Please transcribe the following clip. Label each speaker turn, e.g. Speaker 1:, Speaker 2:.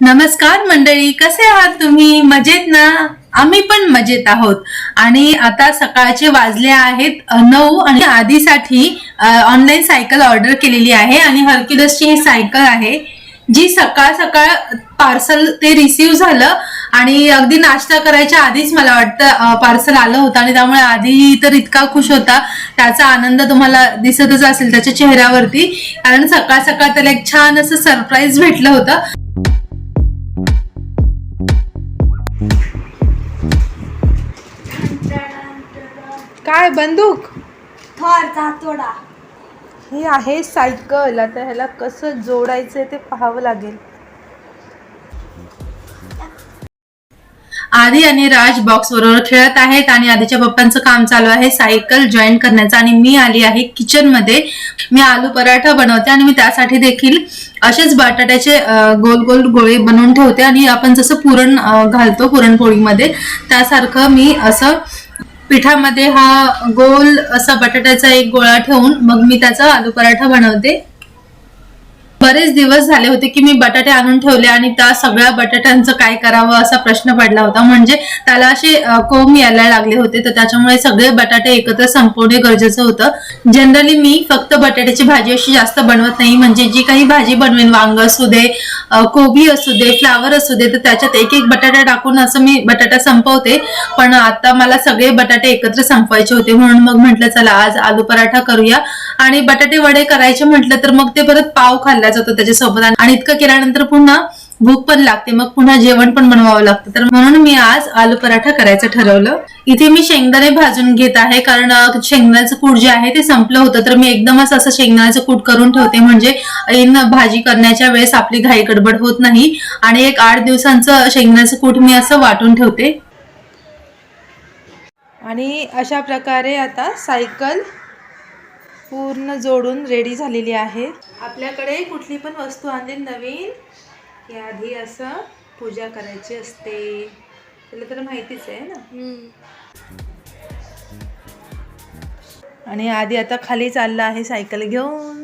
Speaker 1: नमस्कार मंडळी कसे आहात तुम्ही? मजेत ना? आम्ही पण मजेत आहोत. आणि आता सकाळचे वाजले आहेत नऊ आणि आधीसाठी ऑनलाईन सायकल ऑर्डर केलेली आहे आणि हर्क्युलसची ही सायकल आहे जी सकाळ सकाळ पार्सल ते रिसीव झालं आणि अगदी नाश्ता करायच्या आधीच मला वाटतं पार्सल आलं होतं आणि त्यामुळे आधी तर इतका खुश होता. त्याचा आनंद तुम्हाला दिसतच असेल त्याच्या चेहऱ्यावरती. कारण सकाळ सकाळ त्याला एक छान असं सरप्राईज भेटलं होतं. काय बंदूक?
Speaker 2: थर जातोडा
Speaker 1: ही आहे सायकल. आता ह्याला कसं जोडायचं ते पाहावं लागेल. आदी आणि राज बॉक्स बरोबर खेळत आहेत आणि आधीच्या पप्पांचं काम चालू आहे सायकल जॉईन करण्याचं. आणि मी आली आहे किचनमध्ये. मी आलू पराठा बनवते आणि मी त्यासाठी देखील असेच बटाट्याचे गोल गोल गोळे बनवून ठेवते. आणि आपण जसं पुरण घालतो पुरणपोळीमध्ये त्यासारखं मी असं पिठामध्ये हा गोल असा बटाट्याचा एक गोळा ठेवून मग मी त्याचा आलू पराठा बनवते. बरेच दिवस झाले होते की मी बटाटे आणून ठेवले आणि त्या सगळ्या बटाट्यांचं काय करावं असा प्रश्न पडला होता. म्हणजे त्याला असे कोंब यायला लागले होते. तर त्याच्यामुळे सगळे बटाटे एकत्र संपवणे गरजेचं होतं. जनरली मी फक्त बटाट्याची भाजी अशी जास्त बनवत नाही. म्हणजे जी काही भाजी बनवेन वांग असू दे कोबी असू दे फ्लावर असू दे तर त्याच्यात एक एक बटाटा टाकून असं मी बटाटा संपवते. पण आता मला सगळे बटाटे एकत्र संपवायचे होते. म्हणून मग म्हटलं चला आज आलू पराठा करूया. आणि बटाटे वडे करायचे म्हटलं तर मग ते परत पाव खाल्ल्याचं होतं त्याच्यासोबत आणि इतकं केल्यानंतर पुन्हा भूक पण लागते. मग पुन्हा जेवण पण बनवावं लागतं. तर म्हणून मी आज आलू पराठा करायचं ठरवलं. इथे मी शेंगदाणे भाजून घेत आहे. कारण शेंगदाण्याचं कूट जे आहे ते संपलं होतं. तर मी एकदमच असं शेंगदाण्याचं कूट करून ठेवते. म्हणजे इन भाजी करण्याच्या वेळेस आपली घाई गडबड होत नाही. आणि एक आठ दिवसांचं शेंगदाण्याचं कूट मी असं वाटून ठेवते. आणि अशा प्रकारे आता सायकल पूर्ण जोडून रेडी झालेली आहे. आपल्याकडे कुठली पण वस्तू आणली नवीन की आधी असं पूजा करायची असते. तुला तर माहितीच आहे ना. आणि आधी आता खाली चालला आहे सायकल घेऊन.